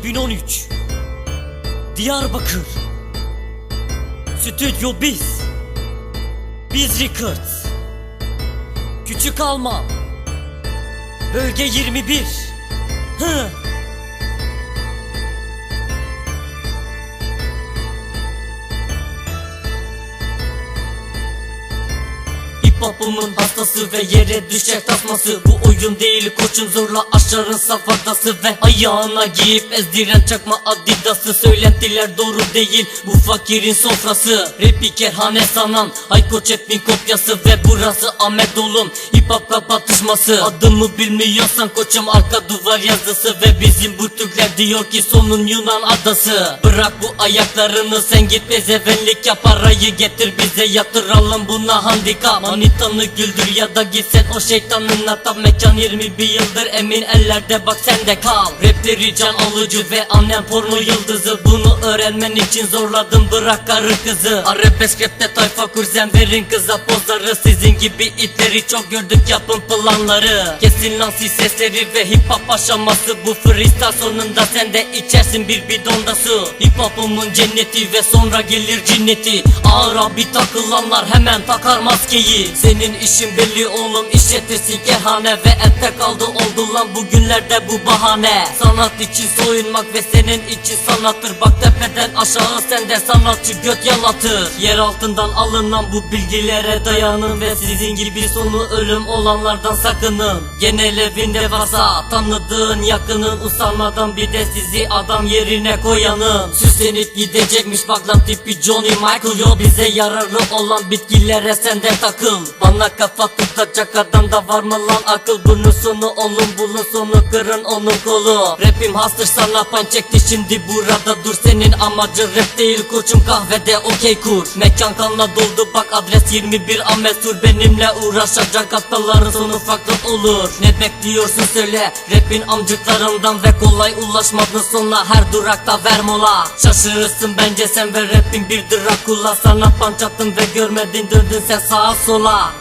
2013 Diyarbakır. Stüdyo Biz. Biz Records. Küçük Alman. Bölge 21 Hopumun hastası ve yere düşer tasması. Bu oyun değil koçun zorla aşarın safadası Ve ayağına giyip ezdiren çakma adidası Söylentiler doğru değil bu fakirin sofrası. Rapi kerhane sanan ay koç hepin kopyası Ve burası Ahmet oğlum hip hopla batışması. Adımı bilmiyorsan koçum arka duvar yazısı Ve bizim bu Türkler diyor ki sonun Yunan adası. Bırak bu ayaklarını sen git bezevenlik yap Parayı getir bize yatıralım buna handikap Manitanı güldür ya da gitsen o şeytanın ata. Mekan 21 yıldır emin ellerde. Bak sen de kal Rapleri can alıcı ve annem porno yıldızı. Bunu öğrenmen için zorladım bırak karı kızı. Arabesk rapte tayfa kurzen verin kıza pozları. Sizin gibi itleri çok gördük yapın planları. Kesin lan siz sesleri ve hip hop aşaması. Bu freestyle sonunda sen de içersin bir bidonda su. Hip hopumun cenneti ve sonra gelir cinneti. Ağır abi takılanlar hemen takar maskeyi. Senin işin belli oğlum işletirsin kerhane Ve ette kaldı oldu lan bugünlerde bu bahane. Sanat için soyunmak ve senin için sanattır. Bak tepeden aşağı sende sanatçı göt yalatır. Yer altından alınan bu bilgilere dayanın Ve sizin gibi sonu ölüm olanlardan sakının. Genel evinde varsa tanıdığın yakının Usanmadan bir de sizi adam yerine koyanın. Süslenip gidecekmiş bak lan tipi Johnny Michael. Yo bize yararlı olan bitkilere sen de takıl Bana kafa tutacak adam da var mı lan akıl? Bunun sonu olun bulun sonu kırın onun kolu. Rapim hastır sana pan şimdi burada dur. Senin amacın rap değil koçum kahvede okey kur. Mekan kanla doldu bak adres 21 Amesur Benimle uğraşacak haftaların sonu farklı olur. Ne bekliyorsun söyle rapin amcıklarından Ve kolay ulaşmadın sonuna. Her durakta ver mola Şaşırırsın bence sen ve rapin bir Drakula Sana panç attım ve görmedin döndün sen sağa sola